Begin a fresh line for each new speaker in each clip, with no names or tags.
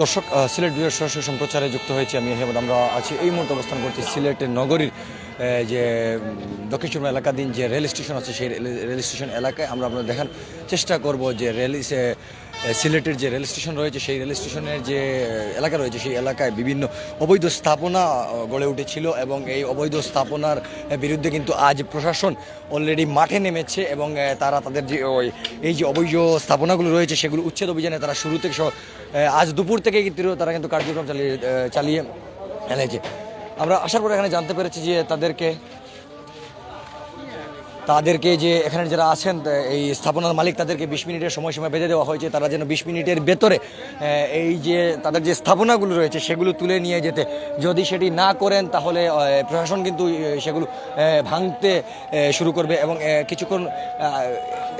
দর্শক সিলেট বিভাগ সরাসরি সম্প্রচারে যুক্ত হয়েছি আমি। হেমদ আমরা আছি এই মুহূর্তে অবস্থান করছি সিলেটের নগরীর যে দক্ষিণ চুরমা এলাকাধীন যে রেল স্টেশন আছে, সেই রেল- স্টেশন এলাকায় আমরা আপনাদের দেখার চেষ্টা করব যে রেল সিলেটের যে রেল স্টেশন রয়েছে, সেই রেল স্টেশনের যে এলাকা রয়েছে, সেই এলাকায় বিভিন্ন অবৈধ স্থাপনা গড়ে উঠেছিল এবং এই অবৈধ স্থাপনার বিরুদ্ধে কিন্তু আজ প্রশাসন অলরেডি মাঠে নেমেছে এবং তারা তাদের যে, ওই, এই যে অবৈধ স্থাপনাগুলো রয়েছে, সেগুলো উচ্ছেদ অভিযানে তারা শুরু থেকে আজ দুপুর থেকে কিন্তু তারা কিন্তু কার্যক্রম চালিয়ে চালিয়ে এনেছে আমরা আসার পর এখানে জানতে পেরেছি যে তাদেরকে তাদেরকে যে এখানে যারা আছেন, এই স্থাপনার মালিক তাদেরকে বিশ মিনিটের সময়সীমা বেঁধে দেওয়া হয়েছে। তারা যেন বিশ মিনিটের ভেতরে এই যে তাদের যে স্থাপনাগুলো রয়েছে সেগুলো তুলে নিয়ে যেতে। যদি সেটি না করেন তাহলে প্রশাসন কিন্তু সেগুলো ভাঙতে শুরু করবে এবং কিছুক্ষণ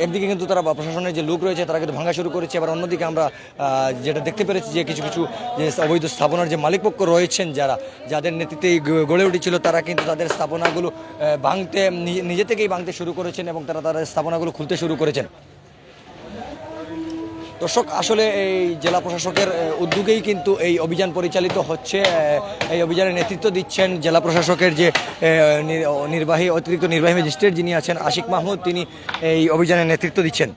একদিকে কিন্তু তারা প্রশাসনের যে লোক রয়েছে, তারা কিন্তু ভাঙা শুরু করেছে। আবার অন্যদিকে আমরা যেটা দেখতে পেরেছি যে কিছু কিছু, যে অবৈধ স্থাপনার যে মালিকপক্ষ রয়েছেন যারা, যাদের নেতৃত্বে গড়ে উঠেছিল, তারা কিন্তু তাদের স্থাপনাগুলো ভাঙতে নিজে থেকেই ভাঙতে শুরু করেছেন এবং তারা তাদের স্থাপনাগুলো খুলতে শুরু করেছেন। দর্শক, আসলে এই জেলা প্রশাসকের উদ্যোগেই কিন্তু এই অভিযান পরিচালিত হচ্ছে। এই অভিযানের নেতৃত্ব দিচ্ছেন জেলা প্রশাসকের যে নির্বাহী, অতিরিক্ত নির্বাহী ম্যাজিস্ট্রেট যিনি আছেন, আশিক মাহমুদ, তিনি এই অভিযানের নেতৃত্ব দিচ্ছেন।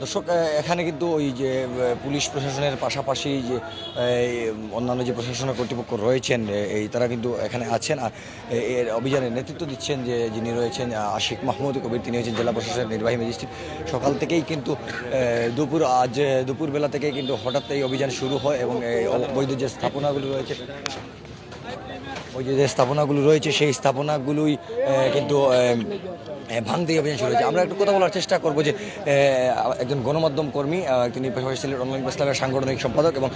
দর্শক এখানে কিন্তু ওই যে পুলিশ প্রশাসনের পাশাপাশি যে অন্যান্য যে প্রশাসনের কর্তৃপক্ষ রয়েছেন এই তারা কিন্তু এখানে আছেন। আর এর অভিযানের নেতৃত্ব দিচ্ছেন যে, যিনি রয়েছেন আশিক মাহমুদ কবির। তিনি হচ্ছেন জেলা প্রশাসনের নির্বাহী ম্যাজিস্ট্রেট। সকাল থেকেই কিন্তু দুপুর, আজ দুপুরবেলা থেকেই কিন্তু হঠাৎ এই অভিযান শুরু হয় এবং অবৈধ যে স্থাপনাগুলো রয়েছে ওই যে স্থাপনাগুলো রয়েছে, সেই স্থাপনাগুলোই কিন্তু ভাঙতে অভিযান শুরু হয়েছে আমরা একটু কথা বলার চেষ্টা করব যে একজন গণমাধ্যম কর্মী তিনি পাশাপাশি অনলাইন ইসলামের সাংগঠনিক সম্পাদক এবং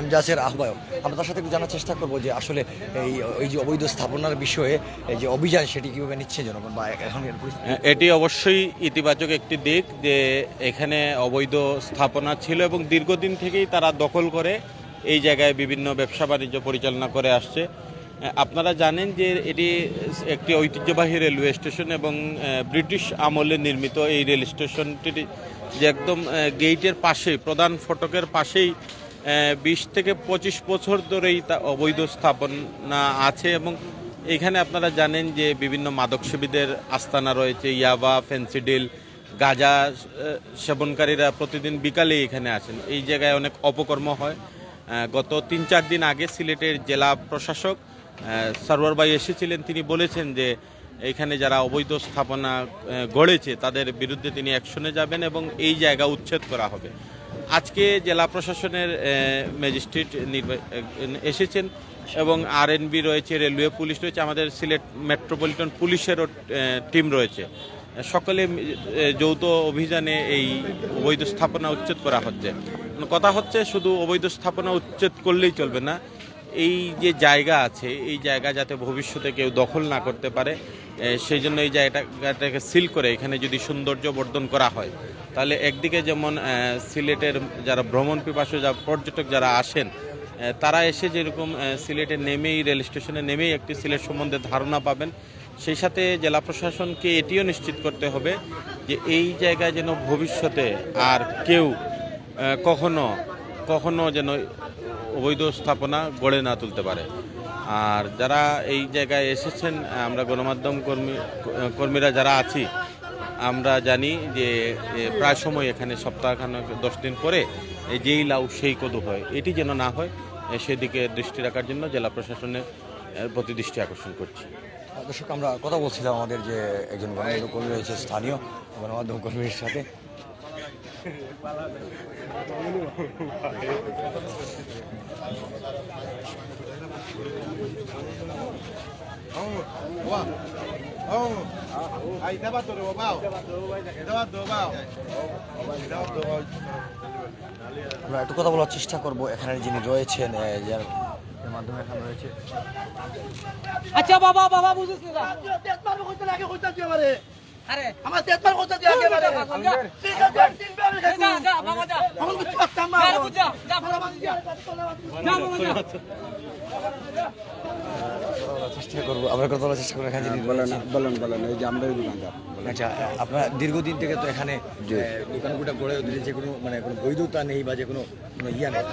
এমজাসের আহ্বায়ক। আমরা তার সাথে একটু জানার চেষ্টা করব যে আসলে এই এই যে অবৈধ স্থাপনার বিষয়ে যে অভিযান সেটি কীভাবে নিচ্ছে জনগণ বা এখন
হ্যাঁ, এটি অবশ্যই ইতিবাচক একটি দিক যে এখানে অবৈধ স্থাপনা ছিল এবং দীর্ঘদিন থেকেই তারা দখল করে এই জায়গায় বিভিন্ন ব্যবসা বাণিজ্য পরিচালনা করে আসছে। আপনারা জানেন যে এটি একটি ঐতিহ্যবাহী রেলওয়ে স্টেশন এবং ব্রিটিশ আমলে নির্মিত এই রেল স্টেশনটি যে একদম গেইটের পাশেই, প্রধান ফটকের পাশেই বিশ থেকে পঁচিশ বছর ধরেই তা অবৈধ স্থাপনা আছে এবং এখানে আপনারা জানেন যে বিভিন্ন মাদকসেবীদের আস্তানা রয়েছে, ইয়াবা ফেন্সিডিল গাঁজা সেবনকারীরা প্রতিদিন বিকালে এখানে আসেন। এই জায়গায় অনেক অপকর্ম হয়। গত তিন চার দিন আগে সিলেটের জেলা প্রশাসক সারওয়ার ভাই এসেছিলেন, তিনি বলেছেন যে এখানে যারা অবৈধ স্থাপনা গড়েছে, তাদের বিরুদ্ধে তিনি অ্যাকশনে যাবেন এবং এই জায়গা উচ্ছেদ করা হবে। আজকে জেলা প্রশাসনের ম্যাজিস্ট্রেট এসেছেন এবং আরএনবি রয়েছে, রেলওয়ে পুলিশ রয়েছে, আমাদের সিলেট মেট্রোপলিটন পুলিশেরও টিম রয়েছে। সকলে যৌথ অভিযানে এই অবৈধ স্থাপনা উচ্ছেদ করা হচ্ছে। কথা হচ্ছে শুধু অবৈধ স্থাপনা উচ্ছেদ করলেই চলবে না এই যে জায়গা আছে, এই জায়গা যাতে ভবিষ্যতে কেউ দখল না করতে পারে সেই জন্য এই জায়গাটাকে সিল করে এখানে যদি সৌন্দর্য বর্ধন করা হয়, তাহলে একদিকে যেমন সিলেটের যারা ভ্রমণ পিপাসু যা, পর্যটক যারা আসেন তারা এসে যেরকম সিলেটে নেমেই, রেল স্টেশনে নেমেই একটি সিলেট সম্বন্ধে ধারণা পাবেন। সেই সাথে জেলা প্রশাসনকে এটিও নিশ্চিত করতে হবে যে এই জায়গায় যেন ভবিষ্যতে আর কেউ কখনো কখনো যেন অবৈধ স্থাপনা গড়ে না তুলতে পারে। আর যারা এই জায়গায় এসেছেন, আমরা গণমাধ্যম কর্মী, কর্মীরা যারা আছি, আমরা জানি যে প্রায় সময় এখানে সপ্তাহখানেক, দশ দিন পরে যেই লাউ সেই কদু হয়। এটি যেন না হয় সেদিকে দৃষ্টি রাখার জন্য জেলা প্রশাসনের প্রতি দৃষ্টি আকর্ষণ করছি।
দর্শক, আমরা কথা বলছিলাম আমাদের যে একজন গণমাধ্যম কর্মী রয়েছে, স্থানীয় গণমাধ্যম কর্মীর সাথে।
Ahí estaba robado. Estaba robado.
আমরা একটু কথা বলার চেষ্টা করব এখানে যিনি রয়েছেন যার মাধ্যমে এখানে রয়েছে
আচ্ছা বাবা বাবা না
কি আমারে কথা দিয়ে একেবারে
চেষ্টা করব আমরা কথা বলার চেষ্টা করব এখানে যিনি
বলেন বলেন বলেন এই যে আমরা দোকানদার
আচ্ছা আপনার দীর্ঘদিন থেকে তো এখানে দোকানগুলো গড়ে উঠেছে যে কোনো মানে কোনো বৈধতা নেই বা যে কোনো ইয়া নেই।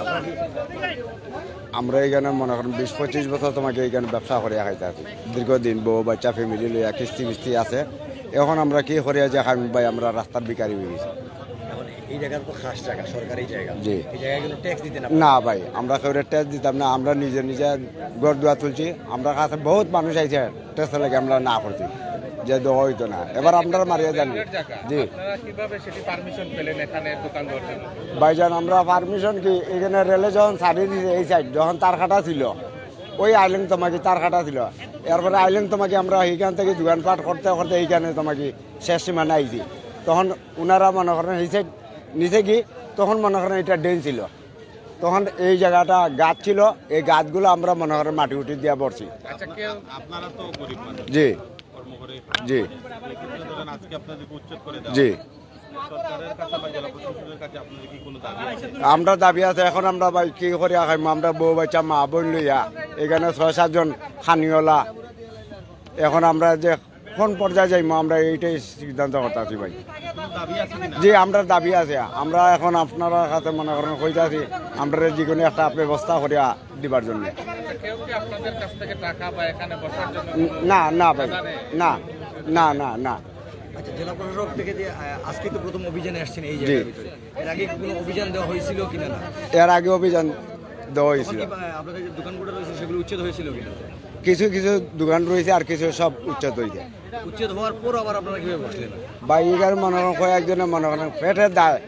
আমরা এখানে মনে করেন বিশ পঁচিশ বছর তোমাকে এইখানে ব্যবসা করে খাইতে আছি। দীর্ঘদিন বউ বাচ্চা ফ্যামিলি লইয়া কিস্তি মিস্তি আছে। এখন আমরা কি করিয়া যে খাই ভাই আমরা রাস্তার বিকারি হয়ে গেছি।
এখন এই জায়গার তো খাস জায়গা সরকারি জায়গা।
জি।
এই জায়গায় কোনো ট্যাক্স দিতে না
না ভাই আমরা কেউ ট্যাক্স দিতাম না আমরা নিজে নিজে গড় দুয়া তুলছি। আমরা কাছে বহুত মানুষ আইছে ট্যাক্স লাগে আমরা না করছি। যে দেওয়া হইতো না। এবার আমরা মারিয়া জানি। জি।
আপনারা কীভাবে সেটি পারমিশন পেলেন এখানে দোকান দেওয়ার জন্য?
ভাইজান আমরা পারমিশন কি এখানে রেলে যখন ছাড়িয়ে দিয়েছে এই সাইড যখন তার কাটা ছিল ওই আইলেন তোমাকে তার কাটা ছিল। এরপরে আইলেন তোমাকে আমরা এইখান থেকে দোকানপাট করতে করতে এইখানে তোমাকে শেষ সীমানা আইছি। তখন ওনারা মনে করেন এই সাইড নিচে কি তখন মনে করেন এটা ড্রেন ছিল। তখন এই জায়গাটা গাছ ছিল এই গাছগুলো আমরা মনে করেন মাটি উঠি দিয়ে পড়ছি।
আচ্ছা কেউ
আপনারা তো গরিব মানুষ।
জি। জি। জি।
সরকারের কাছে বা জেলা প্রশাসনের কাছে আপনাদের কি কোনো দাবি আছে?
আমরা দাবি আছে এখন আমরা ভাই কি করে খাইম? আমরা বউ বাচ্চা মা বোন লইয়া এখানে ছয় সাতজন খানিওয়ালা। এখন আমরা যে কোন পর্যায়ে যাইমো আমরা এইটাই সিদ্ধান্ত করতেছি ভাই। জি আমরা দাবি আছে আমরা এখন আপনারা কাছে মনে করেন কইতাছি আমরা যে কোনো একটা ব্যবস্থা করিয়া দিবার জন্য। না না ভাই না না না না।
আচ্ছা জেলা প্রশাসক থেকে যে আজকে তো প্রথম অভিযানে আসছেন এই জায়গার ভিতরে। এর আগে কোনো অভিযান দেওয়া হয়েছিল কিনা না?
এর আগে অভিযান দেওয়া হয়েছিল।
আপনাদের দোকানগুলো রয়েছে সেগুলো উচ্ছেদ হয়েছিল কিনা?
কিছু কিছু দোকান রয়েছে আর কিছু সব উচ্চত হয়েছে
উচ্ছেদ হওয়ার পর আবার আপনারা কীভাবে বসলেন?
বা এগার মনে করেন কয়েকজনে মনে করেন পেটের দায়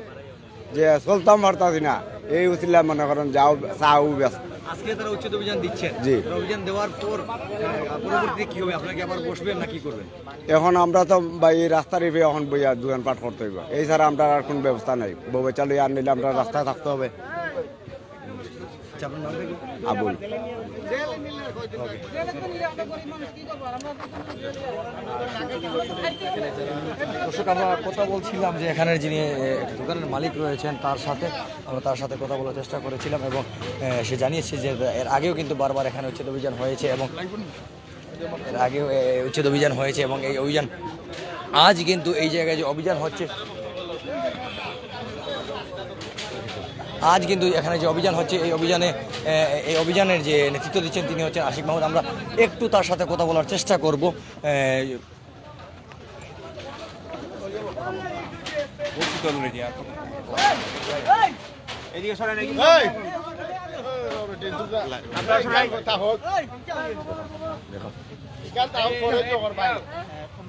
যে চলতাম পারতাছি না। এই উচিলা মনে করেন যাও চাও ব্যস্ত।
আজকে তারা উচ্ছেদ অভিযান দিচ্ছেন।
জি।
অভিযান দেওয়ার পর পরবর্তীতে কি হবে? আপনাকে আবার বসবেন না কি করবেন?
এখন আমরা তো বা এই রাস্তার এখন বইয়া দোকানপাট করতে হইব। এই ছাড়া আমরা আর কোনো ব্যবস্থা নাই। বউ লইয়া আর নিলে আমরা রাস্তায় থাকতে হবে।
আচ্ছা আপনার নামটা কি?
আবুল।
দর্শক আমরা কথা বলছিলাম যে এখানের যিনি দোকানের মালিক রয়েছেন তার সাথে আমরা তার সাথে কথা বলার চেষ্টা করেছিলাম এবং সে জানিয়েছে যে এর আগেও কিন্তু বারবার এখানে উচ্ছেদ অভিযান হয়েছে এবং এর আগেও উচ্ছেদ অভিযান হয়েছে এবং এই অভিযান আজ কিন্তু এই জায়গায় যে অভিযান হচ্ছে আজ কিন্তু এখানে যে অভিযান হচ্ছে এই অভিযানে এই অভিযানের যে নেতৃত্ব দিচ্ছেন তিনি হচ্ছেন আশিক মাহমুদ আমরা একটু তার সাথে কথা বলার চেষ্টা করব এ,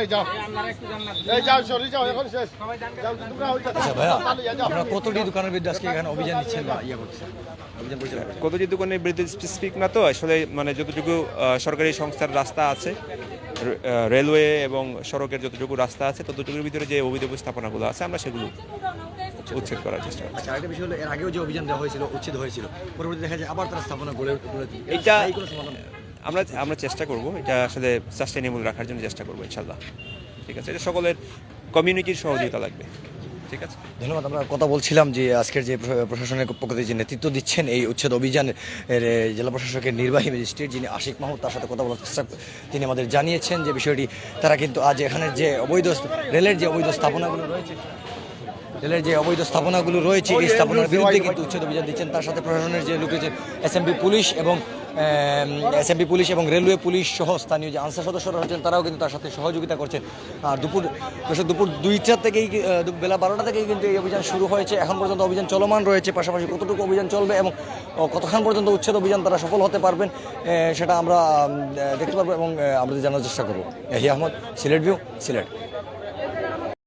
এই যাও। সরি যাও এখন শেষ। যাও তোমরা ওই
আচ্ছা কতটি দোকানের বিরুদ্ধে আজকে এখানে অভিযান নিচ্ছেন বা ইয়ে করছেন?
দোকানের বিরুদ্ধে স্পেসিফিক না তো? আসলে মানে যতটুকু সরকারি সংস্থার রাস্তা আছে রেলওয়ে এবং সড়কের যতটুকু রাস্তা আছে ততটুকুর ভিতরে যে অবৈধ স্থাপনাগুলো আছে আমরা সেগুলো উচ্ছেদ করার চেষ্টা করছি।
আচ্ছা আরেকটা বিষয় হলো এর আগেও যে অভিযান দেওয়া হয়েছিল উচ্ছেদ হয়েছিল পরবর্তী দেখা যায় আবার তারা স্থাপনা গড়ে।
এটা
স্থায়ী কোনো সমাধান?
আমরা আমরা চেষ্টা করব এটা আসলে সাস্টেনেবল রাখার জন্য চেষ্টা করব ইনশাল্লাহ ঠিক আছে? এটা সকলের কমিউনিটির সহযোগিতা লাগবে। ঠিক আছে?
ধন্যবাদ আমরা কথা বলছিলাম যে আজকের যে প্রশাসনের পক্ষ থেকে যে নেতৃত্ব দিচ্ছেন এই উচ্ছেদ অভিযানের জেলা প্রশাসকের নির্বাহী ম্যাজিস্ট্রেট যিনি আশিক মাহমুদ তার সাথে কথা বলার চেষ্টা তিনি আমাদের জানিয়েছেন যে বিষয়টি তারা কিন্তু আজ এখানের যে অবৈধ রেলের যে অবৈধ স্থাপনাগুলো রয়েছে রেলের যে অবৈধ স্থাপনাগুলো রয়েছে এই স্থাপনার বিরুদ্ধে কিন্তু উচ্ছেদ অভিযান দিচ্ছেন। তার সাথে প্রশাসনের যে লোক রয়েছে এসএমবি পুলিশ এবং এসএমবি পুলিশ এবং রেলওয়ে পুলিশ সহ স্থানীয় যে আনসার সদস্যরা রয়েছেন, তারাও কিন্তু তার সাথে সহযোগিতা করছেন। আর দুপুর দুপুর দুইটা থেকেই বেলা বারোটা থেকেই কিন্তু এই অভিযান শুরু হয়েছে। এখন পর্যন্ত অভিযান চলমান রয়েছে, পাশাপাশি কতটুকু অভিযান চলবে এবং কতক্ষণ পর্যন্ত উচ্ছেদ অভিযান তারা সফল হতে পারবেন সেটা আমরা দেখতে পারব এবং আমরা জানার চেষ্টা করব। ইয়াহি আহমদ, সিলেট ভিউ সিলেট।